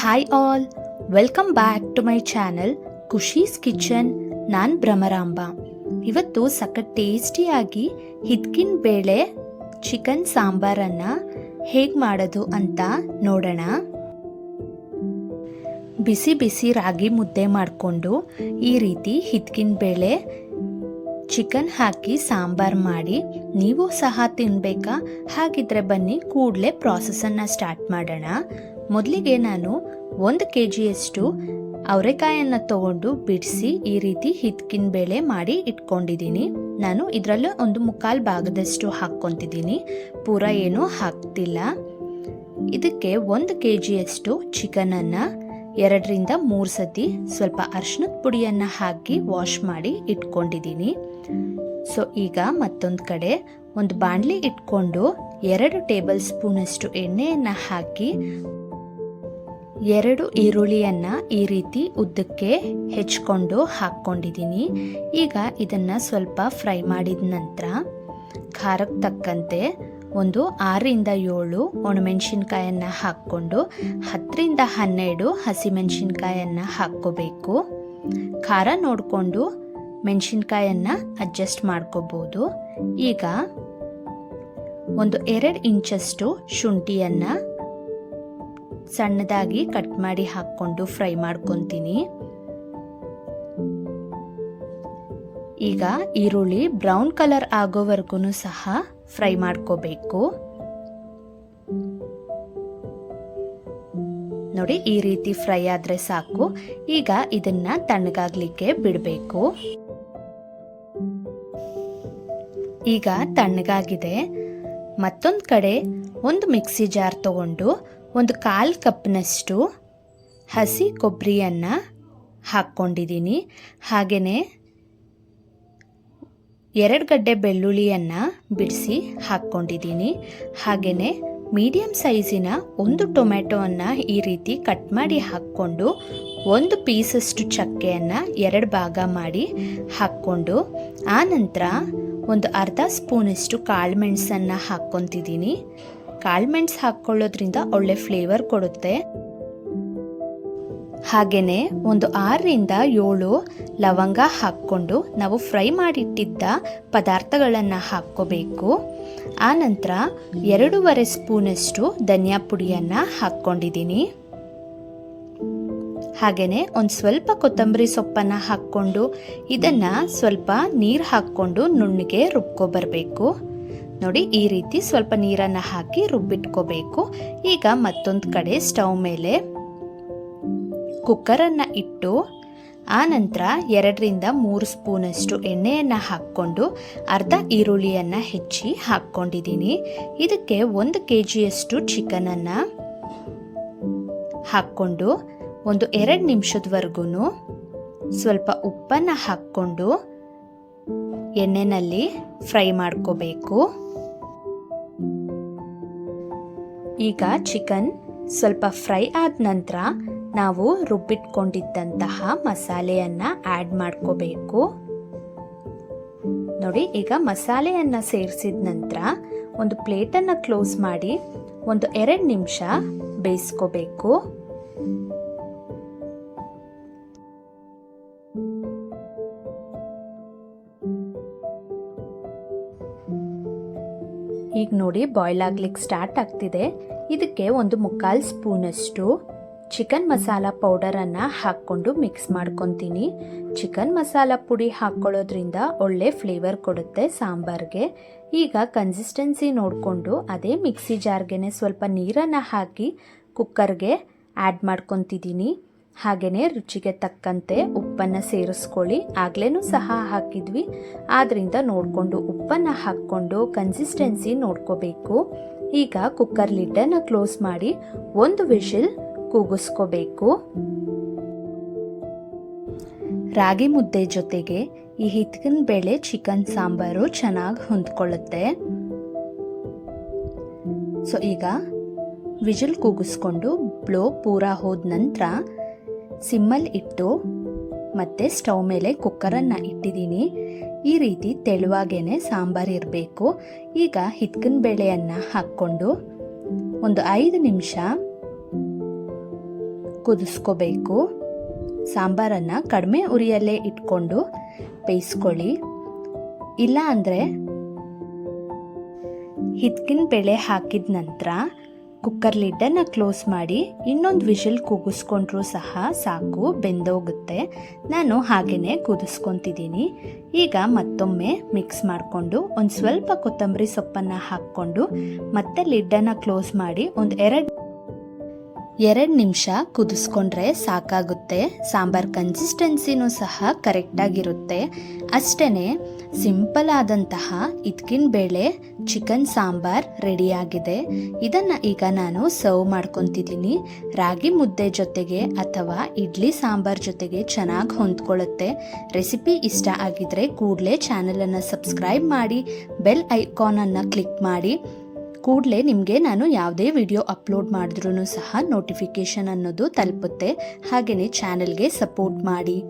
Hi all welcome back to my channel Khushi's kitchen ನಾನು ಭ್ರಮರಾಂಬ. ಇವತ್ತು ಸಖತ್ ಟೇಸ್ಟಿಯಾಗಿ ಹಿದ್ಕಿನ ಬೇಳೆ ಚಿಕನ್ ಸಾಂಬಾರನ್ನು ಹೇಗೆ ಮಾಡೋದು ಅಂತ ನೋಡೋಣ. ಬಿಸಿ ಬಿಸಿ ರಾಗಿ ಮುದ್ದೆ ಮಾಡಿಕೊಂಡು ಈ ರೀತಿ ಹಿದ್ಕಿನ ಬೇಳೆ ಚಿಕನ್ ಹಾಕಿ ಸಾಂಬಾರ್ ಮಾಡಿ ನೀವು ಸಹ ತಿನ್ಬೇಕಾ? ಹಾಗಿದ್ರೆ ಬನ್ನಿ ಕೂಡಲೇ ಪ್ರಾಸೆಸನ್ನು ಸ್ಟಾರ್ಟ್ ಮಾಡೋಣ. ಮೊದಲಿಗೆ ನಾನು ಒಂದು ಕೆ ಜಿಯಷ್ಟು ಅವರೆಕಾಯನ್ನು ತಗೊಂಡು ಬಿಡಿಸಿ ಈ ರೀತಿ ಹಿತ್ಕಿನ ಬೇಳೆ ಮಾಡಿ ಇಟ್ಕೊಂಡಿದ್ದೀನಿ. ನಾನು ಇದರಲ್ಲೂ ಒಂದು ಮುಕ್ಕಾಲು ಭಾಗದಷ್ಟು ಹಾಕ್ಕೊತಿದ್ದೀನಿ. ಪೂರ ಏನೂ ಹಾಕ್ತಿಲ್ಲ. ಇದಕ್ಕೆ ಒಂದು ಕೆ ಜಿಯಷ್ಟು ಚಿಕನನ್ನು ಎರಡರಿಂದ ಮೂರು ಸತಿ ಸ್ವಲ್ಪ ಅರ್ಶಿನದ ಪುಡಿಯನ್ನು ಹಾಕಿ ವಾಶ್ ಮಾಡಿ ಇಟ್ಕೊಂಡಿದ್ದೀನಿ. ಸೊ, ಈಗ ಮತ್ತೊಂದು ಕಡೆ ಒಂದು ಬಾಣಲಿ ಇಟ್ಕೊಂಡು ಎರಡು ಟೇಬಲ್ ಸ್ಪೂನಷ್ಟು ಎಣ್ಣೆಯನ್ನು ಹಾಕಿ ಎರಡು ಈರುಳ್ಳಿಯನ್ನು ಈ ರೀತಿ ಉದ್ದಕ್ಕೆ ಹೆಚ್ಕೊಂಡು ಹಾಕ್ಕೊಂಡಿದ್ದೀನಿ. ಈಗ ಇದನ್ನು ಸ್ವಲ್ಪ ಫ್ರೈ ಮಾಡಿದ ನಂತರ ಖಾರಕ್ಕೆ ತಕ್ಕಂತೆ ಒಂದು ಆರರಿಂದ ಏಳು ಒಣಮೆಣಸಿನ್ಕಾಯನ್ನು ಹಾಕ್ಕೊಂಡು ಹತ್ತರಿಂದ ಹನ್ನೆರಡು ಹಸಿಮೆಣಸಿನ್ಕಾಯನ್ನು ಹಾಕ್ಕೋಬೇಕು. ಖಾರ ನೋಡಿಕೊಂಡು ಮೆಣಸಿನ್ಕಾಯನ್ನು ಅಡ್ಜಸ್ಟ್ ಮಾಡ್ಕೋಬೋದು. ಈಗ ಒಂದು ಎರಡು ಇಂಚಷ್ಟು ಶುಂಠಿಯನ್ನು ಸಣ್ಣದಾಗಿ ಕಟ್ ಮಾಡಿ ಹಾಕ್ಕೊಂಡು ಫ್ರೈ ಮಾಡ್ಕೊತೀನಿ. ಈಗ ಈರುಳ್ಳಿ ಬ್ರೌನ್ ಕಲರ್ ಆಗೋವರೆಗೂ ಸಹ ಫ್ರೈ ಮಾಡ್ಕೋಬೇಕು. ನೋಡಿ, ಈ ರೀತಿ ಫ್ರೈ ಆದ್ರೆ ಸಾಕು. ಈಗ ಇದನ್ನ ತಣ್ಣಗಾಗ್ಲಿಕ್ಕೆ ಬಿಡಬೇಕು. ಈಗ ತಣ್ಣಗಾಗಿದೆ. ಮತ್ತೊಂದು ಕಡೆ ಒಂದು ಮಿಕ್ಸಿ ಜಾರ್ ತಗೊಂಡು ಒಂದು ಕಾಲು ಕಪ್ನಷ್ಟು ಹಸಿ ಕೊಬ್ಬರಿಯನ್ನು ಹಾಕ್ಕೊಂಡಿದ್ದೀನಿ. ಹಾಗೆಯೇ ಎರಡು ಗಡ್ಡೆ ಬೆಳ್ಳುಳ್ಳಿಯನ್ನು ಬಿಡಿಸಿ ಹಾಕ್ಕೊಂಡಿದ್ದೀನಿ. ಹಾಗೆಯೇ ಮೀಡಿಯಮ್ ಸೈಜಿನ ಒಂದು ಟೊಮೆಟೊವನ್ನು ಈ ರೀತಿ ಕಟ್ ಮಾಡಿ ಹಾಕ್ಕೊಂಡು ಒಂದು ಪೀಸಷ್ಟು ಚಕ್ಕೆಯನ್ನು ಎರಡು ಭಾಗ ಮಾಡಿ ಹಾಕ್ಕೊಂಡು ಆನಂತರ ಒಂದು ಅರ್ಧ ಸ್ಪೂನಷ್ಟು ಕಾಳು ಮೆಣಸನ್ನು ಹಾಕ್ಕೊತಿದ್ದೀನಿ. ಕಾಳು ಮೆಣಸು ಹಾಕ್ಕೊಳ್ಳೋದ್ರಿಂದ ಒಳ್ಳೆ ಫ್ಲೇವರ್ ಕೊಡುತ್ತೆ. ಹಾಗೇನೆ ಒಂದು ಆರರಿಂದ ಏಳು ಲವಂಗ ಹಾಕ್ಕೊಂಡು ನಾವು ಫ್ರೈ ಮಾಡಿಟ್ಟಿದ್ದ ಪದಾರ್ಥಗಳನ್ನು ಹಾಕ್ಕೋಬೇಕು. ಆನಂತರ ಎರಡೂವರೆ ಸ್ಪೂನಷ್ಟು ಧನಿಯಾ ಪುಡಿಯನ್ನು ಹಾಕ್ಕೊಂಡಿದ್ದೀನಿ. ಹಾಗೆಯೇ ಒಂದು ಸ್ವಲ್ಪ ಕೊತ್ತಂಬರಿ ಸೊಪ್ಪನ್ನು ಹಾಕ್ಕೊಂಡು ಇದನ್ನು ಸ್ವಲ್ಪ ನೀರು ಹಾಕ್ಕೊಂಡು ನುಣ್ಣಿಗೆ ರುಬ್ಕೊಬರಬೇಕು ನೋಡಿ ಈ ರೀತಿ ಸ್ವಲ್ಪ ನೀರನ್ನು ಹಾಕಿ ರುಬ್ಬಿಟ್ಕೋಬೇಕು. ಈಗ ಮತ್ತೊಂದು ಕಡೆ ಸ್ಟವ್ ಮೇಲೆ ಕುಕ್ಕರನ್ನು ಇಟ್ಟು ಆನಂತರ ಎರಡರಿಂದ ಮೂರು ಸ್ಪೂನಷ್ಟು ಎಣ್ಣೆಯನ್ನು ಹಾಕ್ಕೊಂಡು ಅರ್ಧ ಈರುಳ್ಳಿಯನ್ನು ಹೆಚ್ಚಿ ಹಾಕ್ಕೊಂಡಿದ್ದೀನಿ. ಇದಕ್ಕೆ ಒಂದು ಕೆ ಜಿಯಷ್ಟು ಚಿಕನನ್ನು ಹಾಕ್ಕೊಂಡು, ಒಂದು ಎರಡು ನಿಮಿಷದವರೆಗೂ ಸ್ವಲ್ಪ ಉಪ್ಪನ್ನು ಹಾಕ್ಕೊಂಡು ಎಣ್ಣೆನಲ್ಲಿ ಫ್ರೈ ಮಾಡ್ಕೋಬೇಕು. ಈಗ ಚಿಕನ್ ಸ್ವಲ್ಪ ಫ್ರೈ ಆದ ನಂತರ ನಾವು ರುಬ್ಬಿಟ್ಕೊಂಡಿದ್ದಂತಹ ಮಸಾಲೆಯನ್ನು ಆ್ಯಡ್ ಮಾಡ್ಕೋಬೇಕು. ನೋಡಿ, ಈಗ ಮಸಾಲೆಯನ್ನು ಸೇರಿಸಿದ ನಂತರ ಒಂದು ಪ್ಲೇಟನ್ನು ಕ್ಲೋಸ್ ಮಾಡಿ ಒಂದು ಎರಡು ನಿಮಿಷ ಬೇಯಿಸ್ಕೋಬೇಕು. ಈಗ ನೋಡಿ ಬಾಯ್ಲ್ ಆಗ್ಲಿಕ್ಕೆ ಸ್ಟಾರ್ಟ್ ಆಗ್ತಿದೆ. ಇದಕ್ಕೆ ಒಂದು ಮುಕ್ಕಾಲು ಸ್ಪೂನಷ್ಟು ಚಿಕನ್ ಮಸಾಲ ಪೌಡರನ್ನು ಹಾಕ್ಕೊಂಡು ಮಿಕ್ಸ್ ಮಾಡ್ಕೊತೀನಿ. ಚಿಕನ್ ಮಸಾಲ ಪುಡಿ ಹಾಕ್ಕೊಳ್ಳೋದ್ರಿಂದ ಒಳ್ಳೆ ಫ್ಲೇವರ್ ಕೊಡುತ್ತೆ ಸಾಂಬಾರ್ಗೆ. ಈಗ ಕನ್ಸಿಸ್ಟೆನ್ಸಿ ನೋಡಿಕೊಂಡು ಅದೇ ಮಿಕ್ಸಿ ಜಾರ್ಗೆ ಸ್ವಲ್ಪ ನೀರನ್ನು ಹಾಕಿ ಕುಕ್ಕರ್ಗೆ ಆ್ಯಡ್ ಮಾಡ್ಕೊತಿದ್ದೀನಿ ಹಾಗೆಯೇ ರುಚಿಗೆ ತಕ್ಕಂತೆ ಉಪ್ಪನ್ನು ಸೇರಿಸ್ಕೊಳ್ಳಿ. ಆಗ್ಲೇ ಸಹ ಹಾಕಿದ್ವಿ. ಆದ್ದರಿಂದ ನೋಡಿಕೊಂಡು ಉಪ್ಪನ್ನು ಹಾಕ್ಕೊಂಡು ಕನ್ಸಿಸ್ಟೆನ್ಸಿ ನೋಡ್ಕೋಬೇಕು. ಈಗ ಕುಕ್ಕರ್ ಲಿಡ್ಡನ್ನು ಕ್ಲೋಸ್ ಮಾಡಿ ಒಂದು ವಿಷಿಲ್ ಕೂಗಿಸ್ಕೋಬೇಕು. ರಾಗಿ ಮುದ್ದೆ ಜೊತೆಗೆ ಈ ಹಿತ್ಕಿನ ಬೇಳೆ ಚಿಕನ್ ಸಾಂಬಾರು ಚೆನ್ನಾಗಿ ಹೊಂದ್ಕೊಳ್ಳುತ್ತೆ. ಸೊ ಈಗ ವಿಜಿಲ್ ಕೂಗಿಸ್ಕೊಂಡು ಬ್ಲೋ ಪೂರ ಹೋದ ನಂತರ ಸಿಮ್ಮಲ್ಲಿ ಇಟ್ಟು ಮತ್ತೆ ಸ್ಟವ್ ಮೇಲೆ ಕುಕ್ಕರನ್ನು ಇಟ್ಟಿದ್ದೀನಿ. ಈ ರೀತಿ ತೆಳುವಾಗೇ ಸಾಂಬಾರು ಇರಬೇಕು. ಈಗ ಹಿತ್ಕಿನ ಬೇಳೆಯನ್ನು ಹಾಕ್ಕೊಂಡು ಒಂದು ಐದು ನಿಮಿಷ ಕುದಿಸ್ಕೋಬೇಕು. ಸಾಂಬಾರನ್ನು ಕಡಿಮೆ ಉರಿಯಲ್ಲೇ ಇಟ್ಕೊಂಡು ಬೇಯಿಸ್ಕೊಳ್ಳಿ. ಇಲ್ಲ ಅಂದರೆ ಹಿತ್ಕಿನ ಬೇಳೆ ಹಾಕಿದ ನಂತರ ಕುಕ್ಕರ್ ಲಿಡ್ಡನ್ನು ಕ್ಲೋಸ್ ಮಾಡಿ ಇನ್ನೊಂದು ವಿಷಲ್ ಕೂಗಿಸ್ಕೊಂಡ್ರೂ ಸಹ ಸಾಕು, ಬೆಂದೋಗುತ್ತೆ. ನಾನು ಹಾಗೆಯೇ ಕುದಿಸ್ಕೊತಿದ್ದೀನಿ ಈಗ ಮತ್ತೊಮ್ಮೆ ಮಿಕ್ಸ್ ಮಾಡಿಕೊಂಡು ಒಂದು ಸ್ವಲ್ಪ ಕೊತ್ತಂಬರಿ ಸೊಪ್ಪನ್ನು ಹಾಕ್ಕೊಂಡು ಮತ್ತೆ ಲಿಡ್ಡನ್ನು ಕ್ಲೋಸ್ ಮಾಡಿ ಒಂದು ಎರಡು ಎರಡು ನಿಮಿಷ ಕುದಿಸ್ಕೊಂಡ್ರೆ ಸಾಕಾಗುತ್ತೆ. ಸಾಂಬಾರ್ ಕನ್ಸಿಸ್ಟೆನ್ಸಿನೂ ಸಹ ಕರೆಕ್ಟಾಗಿರುತ್ತೆ ಅಷ್ಟೇ ಸಿಂಪಲ್ ಆದಂತಹ ಇದ್ಕಿನ ಬೇಳೆ ಚಿಕನ್ ಸಾಂಬಾರ್ ರೆಡಿಯಾಗಿದೆ ಇದನ್ನು ಈಗ ನಾನು ಸರ್ವ್ ಮಾಡ್ಕೊತಿದ್ದೀನಿ. ರಾಗಿ ಮುದ್ದೆ ಜೊತೆಗೆ ಅಥವಾ ಇಡ್ಲಿ ಸಾಂಬಾರ್ ಜೊತೆಗೆ ಚೆನ್ನಾಗಿ ಹೊಂದ್ಕೊಳ್ಳುತ್ತೆ. ರೆಸಿಪಿ ಇಷ್ಟ ಆಗಿದ್ರೆ ಕೂಡಲೇ ಚಾನಲನ್ನು ಸಬ್ಸ್ಕ್ರೈಬ್ ಮಾಡಿ ಬೆಲ್ ಐಕಾನನ್ನು ಕ್ಲಿಕ್ ಮಾಡಿ. ಕೂಡಲೇ ನಿಮಗೆ ನಾನು ಯಾವುದೇ ವಿಡಿಯೋ ಅಪ್ಲೋಡ್ ಮಾಡಿದ್ರೂ ಸಹ ನೋಟಿಫಿಕೇಷನ್ ಅನ್ನೋದು ತಲುಪುತ್ತೆ. ಹಾಗೆಯೇ ಚಾನಲ್ಗೆ ಸಪೋರ್ಟ್ ಮಾಡಿ.